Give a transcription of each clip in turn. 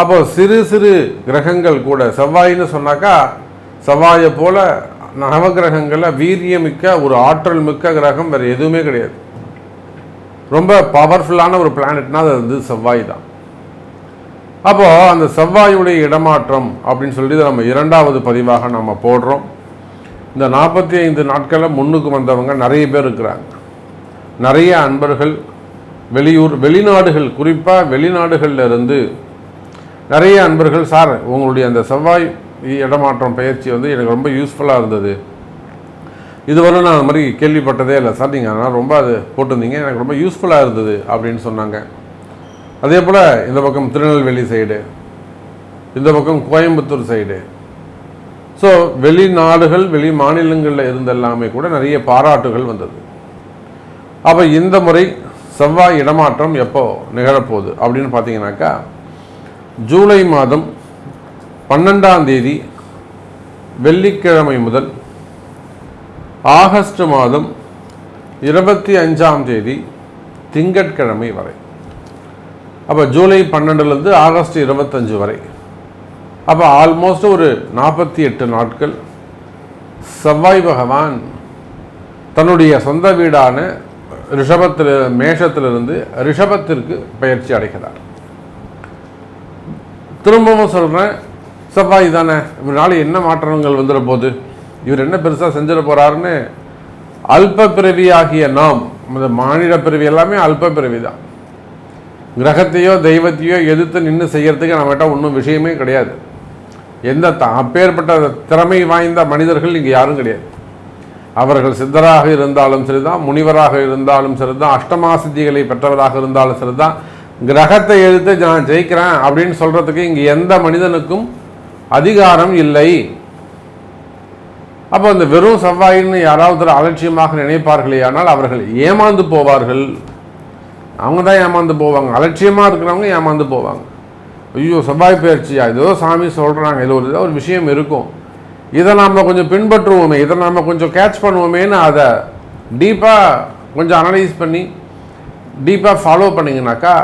அப்போ சிறு சிறு கிரகங்கள் கூட செவ்வாயின்னு சொன்னாக்கா செவ்வாயை போல நவகிரகங்களை வீரியமிக்க ஒரு ஆற்றல் மிக்க கிரகம் வேறு எதுவுமே கிடையாது. ரொம்ப பவர்ஃபுல்லான ஒரு பிளானட்னா அது வந்து செவ்வாய் தான். அப்போது அந்த செவ்வாயுடைய இடமாற்றம் அப்படின்னு சொல்லிட்டு நம்ம இரண்டாவது பதிவாக நம்ம போடுறோம். இந்த நாற்பத்தி ஐந்து நாட்களில் முன்னுக்கு வந்தவங்க நிறைய பேர் இருக்கிறாங்க. நிறைய அன்பர்கள் வெளியூர் வெளிநாடுகள் குறிப்பாக வெளிநாடுகளில் இருந்து நிறைய அன்பர்கள் சார் உங்களுடைய அந்த செவ்வாய் இடமாற்றம் பயிற்சி வந்து எனக்கு ரொம்ப யூஸ்ஃபுல்லாக இருந்தது. இதுவரை நான் அந்த மாதிரி கேள்விப்பட்டதே இல்லை. சார் நீங்கள் அதனால் ரொம்ப அது போட்டிருந்தீங்க. எனக்கு ரொம்ப யூஸ்ஃபுல்லாக இருந்தது அப்படின்னு சொன்னாங்க. அதே போல் இந்த பக்கம் திருநெல்வேலி சைடு இந்த பக்கம் கோயம்புத்தூர் சைடு ஸோ வெளிநாடுகள் வெளி மாநிலங்களில் இருந்த எல்லாமே கூட நிறைய பாராட்டுகள் வந்தது. அப்போ இந்த முறை செவ்வாய் இடமாற்றம் எப்போ நிகழப்போகுது அப்படின்னு பார்த்தீங்கன்னாக்கா ஜூலை மாதம் பன்னெண்டாம் தேதி வெள்ளிக்கிழமை முதல் ஆகஸ்ட் மாதம் இருபத்தி அஞ்சாம் தேதி திங்கட்கிழமை வரை. அப்போ ஜூலை பன்னெண்டுலேருந்து ஆகஸ்ட் இருபத்தஞ்சு வரை. அப்போ ஆல்மோஸ்ட் ஒரு நாற்பத்தி எட்டு நாட்கள் செவ்வாய் பகவான் தன்னுடைய சொந்த வீடான ரிஷபத்தில் மேஷத்திலிருந்து ரிஷபத்திற்கு பயிற்சி அடைகிறார். திரும்பவும் சொல்கிறேன் செவ்வாய் தானே இவரால் என்ன மாற்றங்கள் வந்துட போகுது இவர் என்ன பெருசாக செஞ்சிட போகிறாருன்னு அல்ப பிறவி ஆகிய நாம் இந்த மாநில பிறவி எல்லாமே அல்ப பிறவி தான் கிரகத்தையோ தெய்வத்தையோ எதிர்த்து நின்று செய்யறதுக்கு நம்மகிட்ட ஒன்றும் விஷயமே கிடையாது. எந்த த அப்பேற்பட்ட திறமை வாய்ந்த மனிதர்கள் இங்கே யாரும் கிடையாது. அவர்கள் சித்தராக இருந்தாலும் சரிதான் முனிவராக இருந்தாலும் சரிதான் அஷ்டமாசித்திகளை பெற்றவராக இருந்தாலும் சரிதான் கிரகத்தை எழுத்து நான் ஜெயிக்கிறேன் அப்படின்னு சொல்கிறதுக்கு இங்கே எந்த மனிதனுக்கும் அதிகாரம் இல்லை. அப்போ அந்த வெறும் செவ்வாயின்னு யாராவது அலட்சியமாக நினைப்பார்களே ஆனால் அவர்கள் ஏமாந்து போவார்கள். அவங்க தான் ஏமாந்து போவாங்க. அலட்சியமாக இருக்கிறவங்க ஏமாந்து போவாங்க. ஐயோ செவ்வாய் பயிற்சியா? ஏதோ சாமி சொல்கிறாங்க இது ஒரு ஒரு விஷயம் இருக்கும். இதை நாம் கொஞ்சம் பின்பற்றுவோமே. இதை நாம் கொஞ்சம் கேட்ச் பண்ணுவோமேன்னு அதை டீப்பாக கொஞ்சம் அனலைஸ் பண்ணி டீப்பாக ஃபாலோ பண்ணிங்கனாக்கா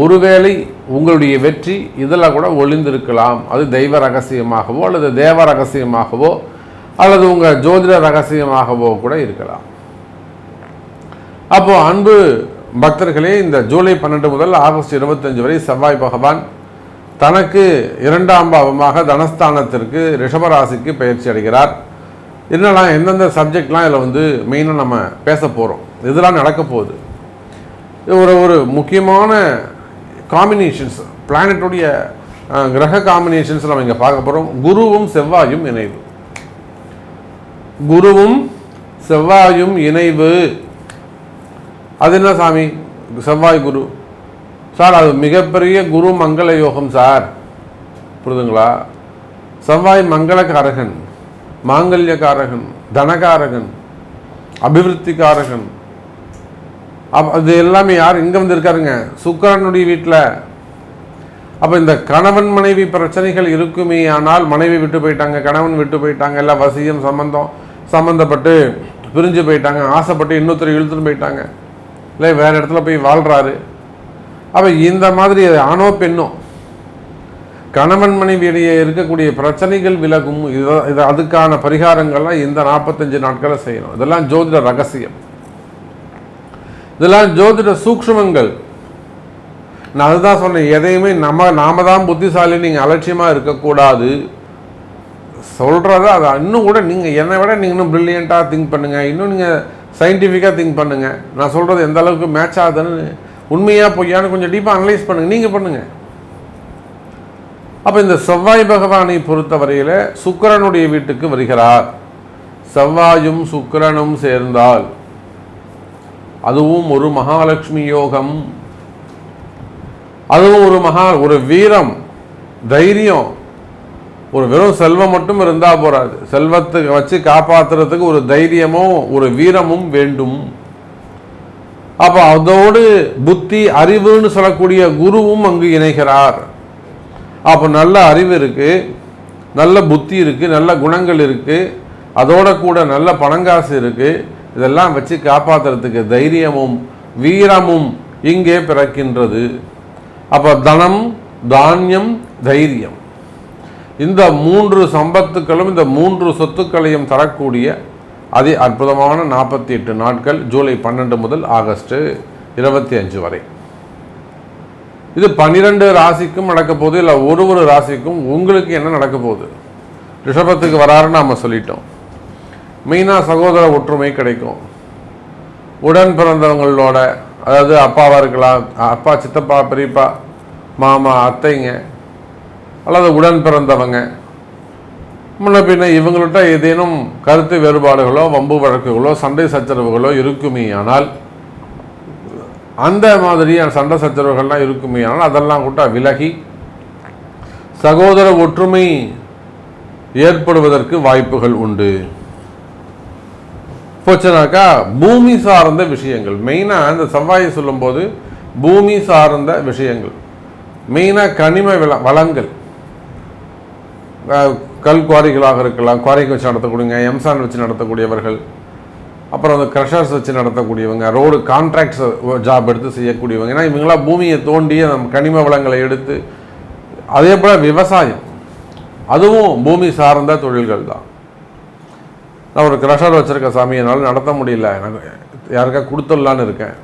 ஒருவேளை உங்களுடைய வெற்றி இதெல்லாம் கூட ஒளிந்திருக்கலாம். அது தெய்வ ரகசியமாகவோ அல்லது தேவ ரகசியமாகவோ அல்லது உங்கள் ஜோதிட ரகசியமாகவோ கூட இருக்கலாம். அப்போது அன்பு பக்தர்களே இந்த ஜூலை பன்னெண்டு முதல் ஆகஸ்ட் இருபத்தஞ்சு வரை செவ்வாய் பகவான் தனக்கு இரண்டாம் பாவமாக தனஸ்தானத்திற்கு ரிஷபராசிக்கு பயிற்சி அடைகிறார். என்னெல்லாம் எந்தெந்த சப்ஜெக்ட்லாம் இதில் வந்து மெயினாக நம்ம பேச போகிறோம். இதெல்லாம் நடக்க போகுது. இது ஒரு ஒரு முக்கியமான காம்பினேஷன்ஸ் பிளானட்டுடைய கிரக காம்பினேஷன்ஸ் நம்ம இங்கே பார்க்க போகிறோம் குருவும் செவ்வாயும் இணைவு. குருவும் செவ்வாயும் இணைவு. அது என்ன சாமி? செவ்வாய் குரு. சார் அது மிகப்பெரிய குரு மங்கள யோகம் சார். புரிதுங்களா? செவ்வாய் மங்களக்காரகன் மாங்கல்யக்காரகன் தனகாரகன் அபிவிருத்திக்காரகன் அப் அது எல்லாமே யார்? இங்கே வந்து இருக்காருங்க சுக்கரனுடைய வீட்டில் அப்போ இந்த கணவன் மனைவி பிரச்சனைகள் இருக்குமே ஆனால் மனைவி விட்டு போயிட்டாங்க கணவன் விட்டு போயிட்டாங்க எல்லாம் வசியம் சம்பந்தம் சம்மந்தப்பட்டு பிரிஞ்சு போயிட்டாங்க ஆசைப்பட்டு இன்னொருத்தர் இழுத்துன்னு போயிட்டாங்க. இல்லை வேறு இடத்துல போய் வாழ்கிறாரு அப்போ இந்த மாதிரி ஆணோ பெண்ணோ கணவன் மனைவியிடையே இருக்கக்கூடிய பிரச்சனைகள் விலகும். இது இது அதுக்கான பரிகாரங்கள்லாம் இந்த நாற்பத்தஞ்சு நாட்களை செய்யணும். இதெல்லாம் ஜோதிட ரகசியம். இதெல்லாம் ஜோதிட சூக்ஷ்மங்கள். நான் அதுதான் சொன்னேன் எதையுமே நம்ம நாம தான் புத்திசாலி நீங்கள் அலட்சியமாக இருக்கக்கூடாது. சொல்கிறத அதை இன்னும் கூட நீங்கள் என்னை விட நீங்கள் இன்னும் ப்ரில்லியண்ட்டாக திங்க் பண்ணுங்கள் இன்னும் நீங்கள் சயின்டிஃபிக்காக திங்க் பண்ணுங்கள் நான் சொல்கிறது எந்த அளவுக்கு மேட்ச் ஆகுதுன்னு உண்மையாக பொய்யான்னு கொஞ்சம் டீப்பாக அனலைஸ் பண்ணுங்கள் நீங்கள் பண்ணுங்கள் அப்போ இந்த செவ்வாய் பகவானை பொறுத்தவரையில் சுக்கரனுடைய வீட்டுக்கு வருகிறார். செவ்வாயும் சுக்கிரனும் சேர்ந்தால். அதுவும் ஒரு மகாலட்சுமி யோகம். அதுவும் ஒரு மகா ஒரு வீரம் தைரியம். ஒரு வெறும் செல்வம் மட்டும் இருந்தால் போகாது செல்வத்துக்கு வச்சு காப்பாத்துறதுக்கு ஒரு தைரியமும் ஒரு வீரமும் வேண்டும். அப்போ அதோடு புத்தி அறிவுன்னு சொல்லக்கூடிய குருவும் அங்கு இணைகிறார். அப்போ நல்ல அறிவு இருக்குது நல்ல புத்தி இருக்கு நல்ல குணங்கள் இருக்குது அதோட கூட நல்ல பணங்காசு இருக்குது இதெல்லாம் வச்சு காப்பாத்துறதுக்கு தைரியமும் வீரமும் இங்கே பிறக்கின்றது. அப்போ தனம் தானியம் தைரியம். இந்த மூன்று சம்பத்துக்களும் இந்த மூன்று சொத்துக்களையும் தரக்கூடிய அதி அற்புதமான நாற்பத்தி எட்டு நாட்கள் ஜூலை பன்னெண்டு முதல் ஆகஸ்ட் இருபத்தி அஞ்சு வரை. இது பன்னிரெண்டு ராசிக்கும் நடக்க போகுது இல்லை ஒரு ஒரு ராசிக்கும் உங்களுக்கு என்ன நடக்க போகுது? ரிஷபத்துக்கு வராருன்னு நாம் சொல்லிட்டோம். மெயினாக சகோதர ஒற்றுமை கிடைக்கும். உடன் பிறந்தவங்களோட அதாவது அப்பாவாக இருக்கலாம் அப்பா சித்தப்பா பெரியப்பா மாமா அத்தைங்க அல்லது உடன் பிறந்தவங்க. முன்ன பின்ன இவங்கள்ட்ட ஏதேனும் கருத்து வேறுபாடுகளோ வம்பு வழக்குகளோ சண்டை சச்சரவுகளோ இருக்குமே ஆனால் அந்த மாதிரியான சண்டை சச்சரவுகள்லாம் இருக்குமே ஆனால் அதெல்லாம் கூட விலகி சகோதர ஒற்றுமை ஏற்படுவதற்கு வாய்ப்புகள் உண்டு. போச்சுனாக்கா பூமி சார்ந்த விஷயங்கள். மெயினாக இந்த செவ்வாயை சொல்லும்போது பூமி சார்ந்த விஷயங்கள். மெயினாக கனிம வில வளங்கள். கல் குவாரிகளாக இருக்கலாம். குவாரிக்கு வச்சு நடத்தக்கூடியவங்க எம்சான் வச்சு நடத்தக்கூடியவர்கள். அப்புறம் அந்த க்ரஷர்ஸ் வச்சு நடத்தக்கூடியவங்க ரோடு கான்ட்ராக்ட்ஸ் ஜாப் எடுத்து செய்யக்கூடியவங்க. ஏன்னா இவங்களாம் பூமியை தோண்டி அந்த கனிம வளங்களை எடுத்து அதே போல் விவசாயம். அதுவும் பூமி சார்ந்த தொழில்கள் தான் நான் ஒரு க்ரஷர் வச்சுருக்கேன் சாமி என்னால் நடத்த முடியல. எனக்கு யாருக்கா கொடுத்துடலான்னு இருக்கேன்.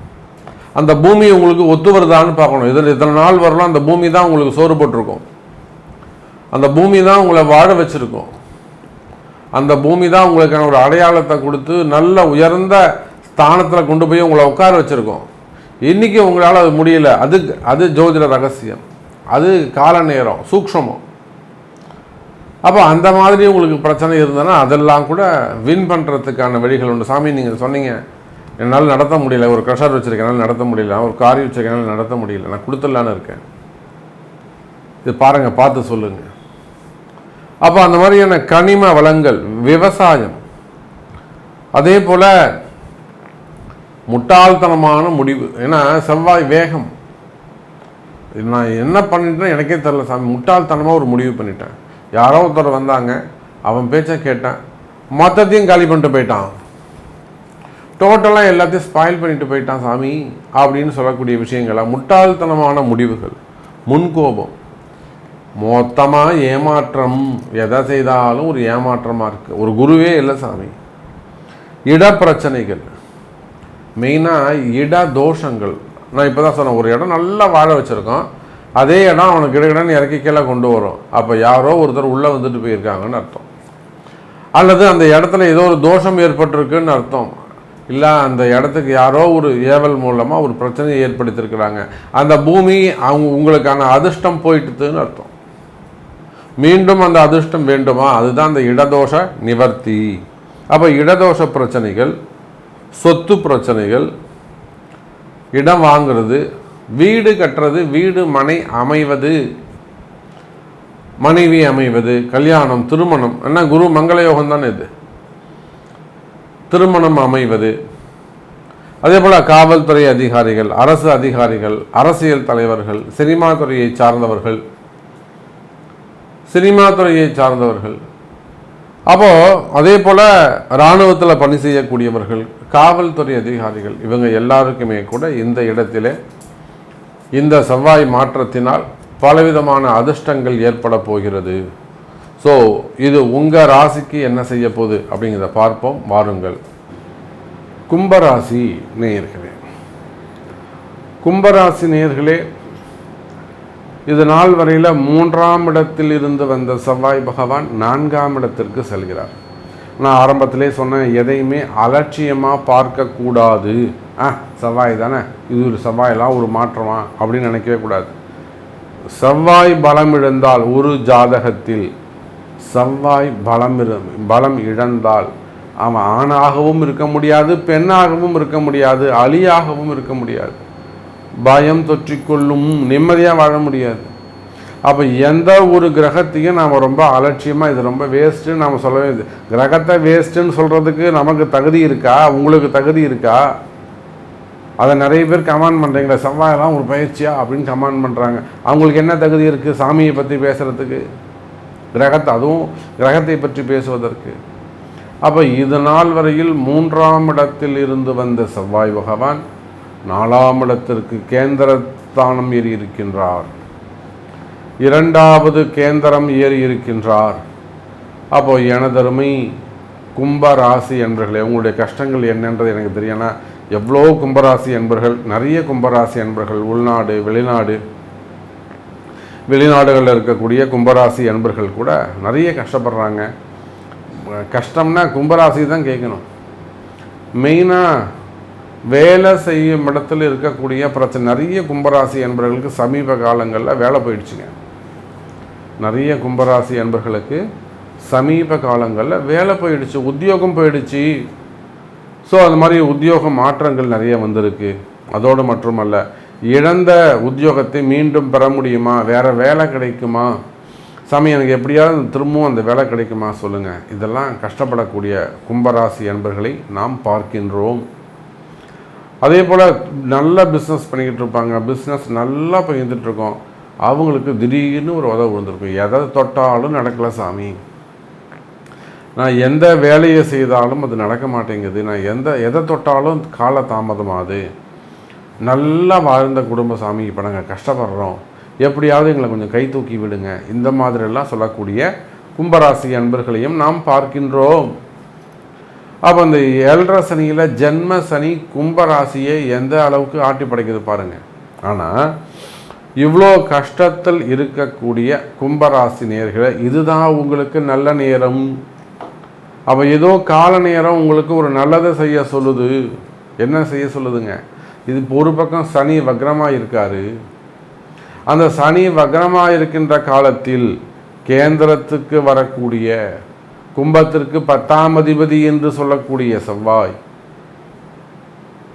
அந்த பூமி உங்களுக்கு ஒத்து வருதான்னு பார்க்கணும். இதில் இத்தனை நாள் வரலாம் அந்த பூமி தான் உங்களுக்கு சோறு போட்டிருக்கும். அந்த பூமி தான் உங்களை வாழ வச்சுருக்கும். அந்த பூமி தான் உங்களுக்கான ஒரு அடையாளத்தை கொடுத்து நல்ல உயர்ந்த ஸ்தானத்தில் கொண்டு போய் உங்களை உட்கார வச்சுருக்கோம். இன்றைக்கி உங்களால் அது முடியல. அது அது ஜோதிட ரகசியம். அது கால நேரம் சூக்ஷமம். அப்போ அந்த மாதிரி உங்களுக்கு பிரச்சனை இருந்ததுன்னா அதெல்லாம் கூட வின் பண்ணுறதுக்கான வழிகள் உண்டு. சாமி நீங்கள் சொன்னீங்க என்னால் நடத்த முடியல. ஒரு க்ரெஷர் வச்சுருக்கனால நடத்த முடியல. ஒரு காரி வச்சுருக்கனால நடத்த முடியல. நான் கொடுத்துடலான்னு இருக்கேன். இது பாருங்கள் பார்த்து சொல்லுங்கள் அப்போ அந்த மாதிரியான கனிம வளங்கள் விவசாயம் அதே போல் முட்டாள்தனமான முடிவு. ஏன்னா செவ்வாய் வேகம். நான் என்ன பண்ணிட்டேன்னு எனக்கே தெரில சாமி. முட்டாள்தனமாக ஒரு முடிவு பண்ணிட்டேன். யாரோ ஒருத்தர் வந்தாங்க அவன் பேச்சை கேட்டேன். மொத்தத்தையும் காலி பண்ணிட்டு போயிட்டான். டோட்டலாக எல்லாத்தையும் ஸ்பாயில் பண்ணிட்டு போயிட்டான் சாமி அப்படின்னு சொல்லக்கூடிய விஷயங்களாக முட்டாள்தனமான முடிவுகள் முன்கோபம். மொத்தமாக ஏமாற்றம். எதை செய்தாலும் ஒரு ஏமாற்றமாக இருக்குது ஒரு குருவே இல்லை சாமி. இடப்பிரச்சனைகள். மெயினாக இட தோஷங்கள். நான் இப்போ தான் சொன்னேன் ஒரு இடம் நல்லா வாழ வச்சுருக்கோம். அதே இடம் அவனுக்கு கிடைக்கணும்னு இறக்கி கீழே கொண்டு வரும். அப்போ யாரோ ஒருத்தர் உள்ளே வந்துட்டு போயிருக்காங்கன்னு அர்த்தம். அல்லது அந்த இடத்துல ஏதோ ஒரு தோஷம் ஏற்பட்டிருக்குன்னு அர்த்தம். இல்லை அந்த இடத்துக்கு யாரோ ஒரு ஏவல் மூலமாக ஒரு பிரச்சனையை ஏற்படுத்தியிருக்கிறாங்க. அந்த பூமி அவங்க உங்களுக்கான அதிர்ஷ்டம் போயிட்டுதுன்னு அர்த்தம். மீண்டும் அந்த அதிர்ஷ்டம் வேண்டுமா? அதுதான் அந்த இடதோஷ நிவர்த்தி. அப்போ இடதோஷ பிரச்சனைகள் சொத்து பிரச்சனைகள் இடம் வாங்குறது வீடு கட்டுறது வீடு மனை அமைவது. மனைவி அமைவது கல்யாணம் திருமணம். என்ன குரு மங்கள யோகம் தானே இது? திருமணம் அமைவது. அதே போல் காவல்துறை அதிகாரிகள் அரசு அதிகாரிகள் அரசியல் தலைவர்கள் சினிமா துறையை சார்ந்தவர்கள். சினிமா துறையை சார்ந்தவர்கள். அப்போ அதே போல இராணுவத்தில் பணி செய்யக்கூடியவர்கள் காவல்துறை அதிகாரிகள் இவங்க எல்லாருக்குமே கூட இந்த இடத்திலே இந்த செவ்வாய் மாற்றத்தினால் பலவிதமான அதிர்ஷ்டங்கள் ஏற்பட போகிறது. ஸோ இது உங்கள் ராசிக்கு என்ன செய்ய போகுது அப்படிங்கிறத பார்ப்போம். வாருங்கள். கும்பராசி நேயர்களே. கும்பராசி நேயர்களே இது நாள் வரையில் மூன்றாம் இடத்தில் இருந்து வந்த செவ்வாய் பகவான் நான்காம் இடத்திற்கு செல்கிறார். நான் ஆரம்பத்திலே சொன்னேன் எதையுமே அலட்சியமாக பார்க்கக்கூடாது. ஆ செவ்வாய் தானே? இது ஒரு செவ்வாயெல்லாம் ஒரு மாற்றமா? அப்படின்னு நினைக்கவே கூடாது. செவ்வாய் பலம் இழந்தால் ஒரு ஜாதகத்தில் செவ்வாய் பலம் பலம் இழந்தால் அவன் ஆணாகவும் இருக்க முடியாது பெண்ணாகவும் இருக்க முடியாது அலியாகவும் இருக்க முடியாது. பயம் தொற்றிக்கொள்ளும் நிம்மதியாக வாழ முடியாது. அப்போ எந்த ஒரு கிரகத்தையும் நாம் ரொம்ப அலட்சியமாக இது ரொம்ப வேஸ்ட்டுன்னு நாம் சொல்லவே கிரகத்தை வேஸ்ட்டுன்னு சொல்கிறதுக்கு நமக்கு தகுதி இருக்கா? உங்களுக்கு தகுதி இருக்கா? அதை நிறைய பேர் கமெண்ட் பண்ணுறீங்களா செவ்வாயெல்லாம் ஒரு பயிற்சியா அப்படின்னு கமெண்ட் பண்ணுறாங்க அவங்களுக்கு என்ன தகுதி இருக்குது சாமியை பற்றி பேசுகிறதுக்கு கிரகத்தை அதுவும் கிரகத்தை பற்றி பேசுவதற்கு. அப்போ இது நாள் வரையில் மூன்றாம் இடத்தில் இருந்து வந்த செவ்வாய் பகவான் நாலாம் இடத்திற்கு கேந்திரஸ்தானம் ஏறி இருக்கின்றார். இரண்டாவது கேந்திரம் ஏறி இருக்கின்றார். அப்போ எனதருமை கும்ப ராசி என்பர்களே உங்களுடைய கஷ்டங்கள் என்னன்றது எனக்கு தெரியனா எவ்வளோ கும்பராசி அன்பர்கள் நிறைய கும்பராசி என்பர்கள் உள்நாடு வெளிநாடு வெளிநாடுகளில் இருக்கக்கூடிய கும்பராசி என்பர்கள் கூட நிறைய கஷ்டப்படுறாங்க. கஷ்டம்னா கும்பராசி தான் கேட்கணும். மெயினாக வேலை செய்யும் இடத்துல இருக்கக்கூடிய பிரச்சனை நிறைய கும்பராசி என்பவர்களுக்கு சமீப காலங்களில் வேலை போயிடுச்சுங்க. நிறைய கும்பராசி என்பர்களுக்கு சமீப காலங்களில் வேலை போயிடுச்சு உத்தியோகம் போயிடுச்சு. ஸோ அது மாதிரி உத்தியோக மாற்றங்கள் நிறைய வந்திருக்கு. அதோடு மட்டுமல்ல இழந்த உத்தியோகத்தை மீண்டும் பெற முடியுமா? வேறு வேலை கிடைக்குமா? சாமி எனக்கு எப்படியாவது திரும்பவும் அந்த வேலை கிடைக்குமா சொல்லுங்கள் இதெல்லாம் கஷ்டப்படக்கூடிய கும்பராசி என்பர்களை நாம் பார்க்கின்றோம். அதே போல் நல்ல பிஸ்னஸ் பண்ணிக்கிட்டு இருப்பாங்க. பிஸ்னஸ் நல்லா போயிருந்துட்டு இருக்கோம். அவங்களுக்கு திடீர்னு ஒரு உதவு விழுந்திருக்கும் எதை தொட்டாலும் நடக்கல சாமி. நான் எந்த வேலையை செய்தாலும் அது நடக்க மாட்டேங்குது. நான் எந்த எதை தொட்டாலும் கால தாமதமாகுது. நல்லா வாழ்ந்த குடும்ப சாமி இப்போ நாங்கள் கஷ்டப்படுறோம். எப்படியாவது எங்களை கொஞ்சம் கை தூக்கி விடுங்க. இந்த மாதிரிலாம் சொல்லக்கூடிய கும்பராசி அன்பர்களையும் நாம் பார்க்கின்றோம். அப்போ அந்த ஏழரை சனியில் ஜென்ம சனி கும்பராசியை எந்த அளவுக்கு ஆட்டி படைக்குது பாருங்கள் ஆனால் இவ்வளோ கஷ்டத்தில் இருக்கக்கூடிய கும்பராசி நேர்களை இதுதான் உங்களுக்கு நல்ல நேரம். அப்போ ஏதோ கால நேரம் உங்களுக்கு ஒரு நல்லதை செய்ய சொல்லுது. என்ன செய்ய சொல்லுதுங்க? இது ஒரு பக்கம் சனி வக்ரமாக இருக்காரு. அந்த சனி வக்ரமாக இருக்கின்ற காலத்தில் கேந்திரத்துக்கு வரக்கூடிய கும்பத்திற்கு பத்தாம் அதிபதி என்று சொல்லக்கூடிய செவ்வாய்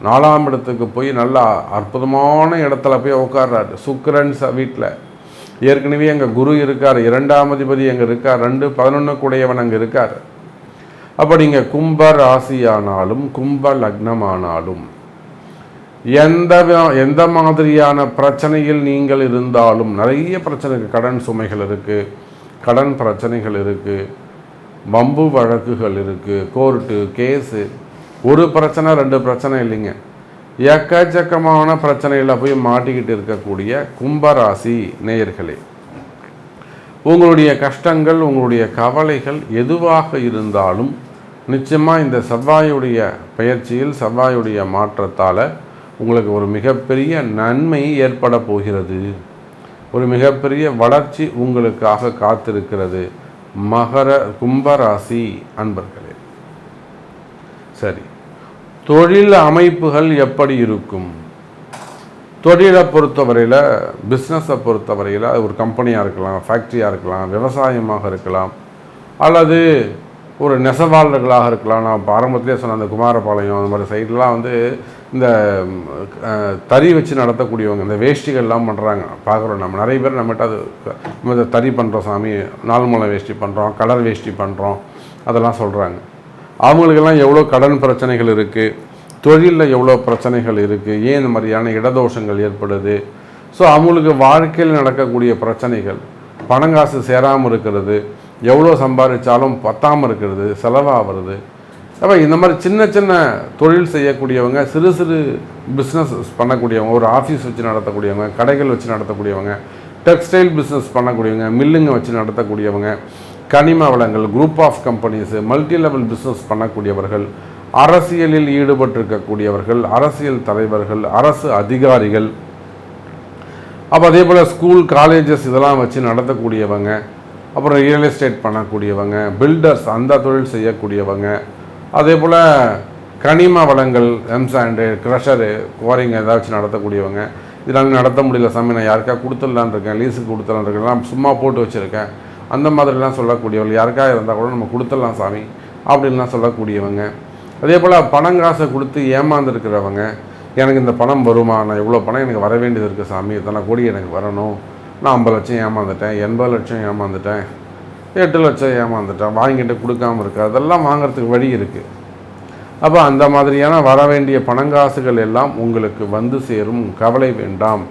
நாலாம் இடத்துக்கு போய் நல்லா அற்புதமான இடத்துல போய் உட்கார்றாரு சுக்கரன் ச வீட்டில் ஏற்கனவே எங்கள் குரு இருக்கார். இரண்டாம் அதிபதி அங்கே இருக்கார். ரெண்டு பதினொன்று கூடையவன் அங்கே இருக்கார். அப்போ நீங்கள் கும்ப ராசியானாலும் கும்ப லக்னமானாலும் எந்த எந்த மாதிரியான பிரச்சனையில் நீங்கள் இருந்தாலும் நிறைய பிரச்சனை கடன் சுமைகள் இருக்குது கடன் பிரச்சனைகள் இருக்குது வம்பு வழக்குகள் இருக்குது கோர்ட்டு கேஸு ஒரு பிரச்சனை ரெண்டு பிரச்சனை இல்லைங்க. எக்கச்சக்கமான பிரச்சனையில் போய் மாட்டிக்கிட்டு இருக்கக்கூடிய கும்பராசி நேயர்களே உங்களுடைய கஷ்டங்கள் உங்களுடைய கவலைகள் எதுவாக இருந்தாலும் நிச்சயமாக இந்த செவ்வாயுடைய பயிற்சியில் செவ்வாயுடைய மாற்றத்தால் உங்களுக்கு ஒரு மிகப்பெரிய நன்மை ஏற்பட போகிறது. ஒரு மிகப்பெரிய வளர்ச்சி உங்களுக்காக காத்திருக்கிறது. மகர கும்பராசி அன்பர்களே. சரி. தொழில் அமைப்புகள் எப்படி இருக்கும்? தொழிலை பொறுத்தவரையில் பிஸ்னஸை பொறுத்தவரையில் ஒரு கம்பெனியாக இருக்கலாம் ஃபேக்ட்ரியாக இருக்கலாம் விவசாயமாக இருக்கலாம் அல்லது ஒரு நெசவாளர்களாக இருக்கலாம். நான் ஆரம்பத்திலே சொன்ன அந்த குமாரபாளையம் அந்த மாதிரி சைட்லாம் வந்து இந்த தறி வச்சு நடத்தக்கூடியவங்க இந்த வேஷ்டிகள்லாம் பண்ணுறாங்க பார்க்குறோம் நம்ம. நிறைய பேர் நம்மகிட்ட அது நம்ம இந்த தறி பண்ணுறோம் சாமி நாள் மூலம் வேஷ்டி பண்ணுறோம் கலர் வேஷ்டி பண்ணுறோம் அதெல்லாம் சொல்கிறாங்க அவங்களுக்கெல்லாம் எவ்வளோ கடன் பிரச்சனைகள் இருக்குது தொழிலில் எவ்வளோ பிரச்சனைகள் இருக்குது ஏன் இந்த மாதிரியான இடதோஷங்கள் ஏற்படுது? ஸோ அவங்களுக்கு வாழ்க்கையில் நடக்கக்கூடிய பிரச்சனைகள் பணங்காசு சேராமல் இருக்கிறது எவ்வளோ சம்பாதிச்சாலும் பத்தாமல் இருக்கிறது செலவாகிறது. அப்போ இந்த மாதிரி சின்ன சின்ன தொழில் செய்யக்கூடியவங்க சிறு சிறு பிஸ்னஸ் பண்ணக்கூடியவங்க ஒரு ஆஃபீஸ் வச்சு நடத்தக்கூடியவங்க கடைகள் வச்சு நடத்தக்கூடியவங்க டெக்ஸ்டைல் பிஸ்னஸ் பண்ணக்கூடியவங்க மில்லுங்க வச்சு நடத்தக்கூடியவங்க கனிம வளங்கள் group of companies multi level business பண்ணக்கூடியவர்கள் அரசியலில் ஈடுபட்டிருக்கக்கூடியவர்கள் அரசியல் தலைவர்கள் அரசு அதிகாரிகள் அப்போ அதே போல் ஸ்கூல் காலேஜஸ் இதெல்லாம் வச்சு நடத்தக்கூடியவங்க அப்புறம் ரியல் எஸ்டேட் பண்ணக்கூடியவங்க பில்டர்ஸ் அந்த தொழில் செய்யக்கூடியவங்க அதே போல் கனிம வளங்கள் எம்சாண்டு க்ரஷரு குவாரிங்க ஏதாவது வச்சு நடத்தக்கூடியவங்க. இதெல்லாம் நடத்த முடியல சாமி நான் யாருக்கா கொடுத்துடலான் இருக்கேன் லீஸுக்கு கொடுத்துடலான் இருக்கேன் நான் சும்மா போட்டு வச்சுருக்கேன். அந்த மாதிரிலாம் சொல்லக்கூடியவங்க யாருக்கா இருந்தால் கூட நம்ம கொடுத்துடலாம் சாமி அப்படின்லாம் சொல்லக்கூடியவங்க. அதே போல் பணங்காசை கொடுத்து ஏமாந்துருக்கிறவங்க எனக்கு இந்த பணம் வருமா? நான் இவ்வளோ பணம் எனக்கு வர வேண்டியது இருக்குது சாமி. இத்தனை கோடி எனக்கு வரணும். நான் ஐம்பது லட்சம் ஏமாந்துட்டேன் எண்பது லட்சம் ஏமாந்துட்டேன் எட்டு லட்சம் ஏமாந்துட்டேன் வாங்கிட்டு கொடுக்காம இருக்கு. அதெல்லாம் வாங்குறதுக்கு வழி இருக்குது அப்போ அந்த மாதிரியான வர வேண்டிய பணங்காசுகள் எல்லாம் உங்களுக்கு வந்து சேரும். கவலை வேண்டாம்.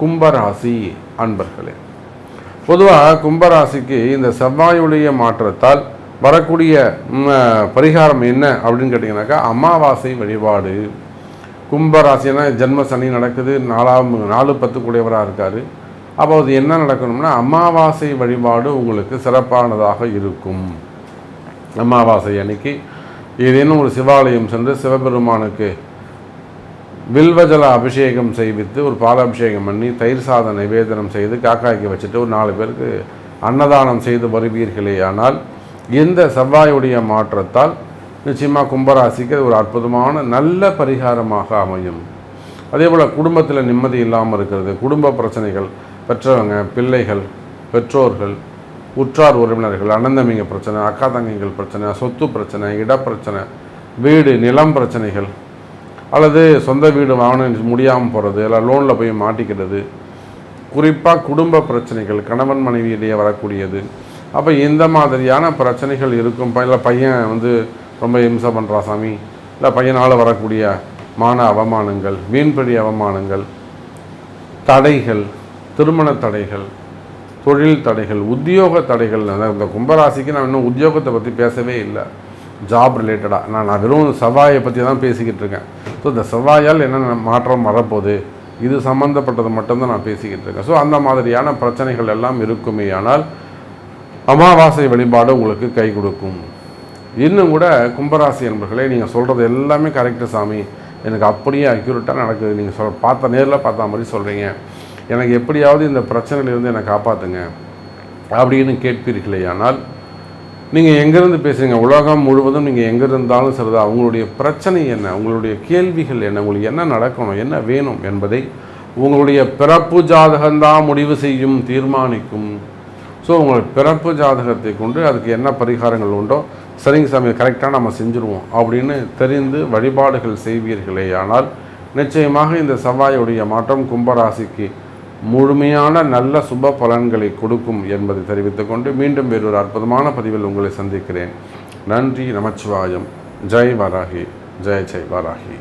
கும்பராசி அன்பர்களே. பொதுவாக கும்பராசிக்கு இந்த செவ்வாயுடைய மாற்றத்தால் வரக்கூடிய பரிகாரம் என்ன அப்படின்னு கேட்டிங்கனாக்கா அமாவாசை வழிபாடு. கும்பராசினா ஜென்ம சனி நடக்குது நாலாம் நாலு பத்து கூடியவராக இருக்கார். அப்போ அது என்ன நடக்கணும்னா அமாவாசை வழிபாடு உங்களுக்கு சிறப்பானதாக இருக்கும். அமாவாசை அன்னைக்கு ஏதேனும் ஒரு சிவாலயம் சென்று சிவபெருமானுக்கு வில்வஜல அபிஷேகம் செய்வித்து ஒரு பாலாபிஷேகம் பண்ணி தயிர் சாத நிவேதனம் செய்து காக்காய்க்கு வச்சுட்டு ஒரு நாலு பேருக்கு அன்னதானம் செய்து வருவீர்களே. ஆனால் எந்த செவ்வாயுடைய மாற்றத்தால் நிச்சயமாக கும்பராசிக்கு ஒரு அற்புதமான நல்ல பரிகாரமாக அமையும். அதே போல் குடும்பத்தில் நிம்மதி இல்லாமல் இருக்கிறது குடும்ப பிரச்சனைகள் பெற்றவங்க பிள்ளைகள் பெற்றோர்கள் உற்றார் உறவினர்கள் அண்ணந்தமிங்க பிரச்சனை அக்கா தங்கைகள் பிரச்சனை சொத்து பிரச்சனை இடப்பிரச்சனை வீடு நிலம் பிரச்சனைகள் அல்லது சொந்த வீடு வாங்க முடியாமல் போகிறது இல்லை லோனில் போய் மாட்டிக்கிறது குறிப்பாக குடும்ப பிரச்சனைகள் கணவன் மனைவியிடையே வரக்கூடியது அப்போ இந்த மாதிரியான பிரச்சனைகள் இருக்கும். இல்லை பையன் வந்து ரொம்ப இம்சை பண்ணுறா சாமி. இல்லை பையனால் வரக்கூடிய மான அவமானங்கள் வீண்படி அவமானங்கள் தடைகள் திருமண தடைகள் தொழில் தடைகள் உத்தியோக தடைகள். இந்த கும்பராசிக்கு நான் இன்னும் உத்தியோகத்தை பற்றி பேசவே இல்லை. ஜாப் ரிலேட்டடாக நான் நான் வெறும் செவ்வாயை பற்றி தான் பேசிக்கிட்டு இருக்கேன். ஸோ இந்த செவ்வாயால் என்னென்ன மாற்றம் வரப்போகுது? இது சம்மந்தப்பட்டது மட்டும்தான் நான் பேசிக்கிட்டு இருக்கேன். ஸோ அந்த மாதிரியான பிரச்சனைகள் எல்லாம் இருக்குமே. ஆனால் அமாவாசை வழிபாடு உங்களுக்கு கை கொடுக்கும். இன்னும் கூட கும்பராசி என்பர்களே நீங்கள் சொல்கிறது எல்லாமே கரெக்டு சாமி. எனக்கு அப்படியே அக்யூரேட்டாக நடக்குது. நீங்கள் சொல் பார்த்த நேரில் பார்த்த மாதிரி சொல்கிறீங்க எனக்கு எப்படியாவது இந்த பிரச்சனையிலிருந்து என்னை காப்பாற்றுங்க அப்படின்னு கேட்பீர்களே ஆனால் நீங்கள் எங்கேருந்து பேசுகிறீங்க உலகம் முழுவதும் நீங்கள் எங்கே இருந்தாலும் சரிதான். உங்களுடைய பிரச்சனை என்ன? உங்களுடைய கேள்விகள் என்ன? உங்களுக்கு என்ன நடக்கணும்? என்ன வேணும் என்பதை உங்களுடைய பிறப்பு ஜாதகம்தான் முடிவு செய்யும் தீர்மானிக்கும். ஸோ உங்கள் பிறப்பு ஜாதகத்தை கொண்டு அதுக்கு என்ன பரிகாரங்கள் உண்டோ சரிங்க சாமி கரெக்டாக நம்ம செஞ்சுருவோம் அப்படின்னு தெரிந்து வழிபாடுகள் செய்வீர்களே ஆனால் நிச்சயமாக இந்த செவ்வாயுடைய மாற்றம் கும்பராசிக்கு முழுமையான நல்ல சுப பலன்களை கொடுக்கும் என்பதை தெரிவித்துக்கொண்டு மீண்டும் வேறொரு அற்புதமான பதிவில் உங்களை சந்திக்கிறேன். நன்றி நமச்சிவாயம். ஜெய் வராகி. ஜெய் ஜெய் வராகி.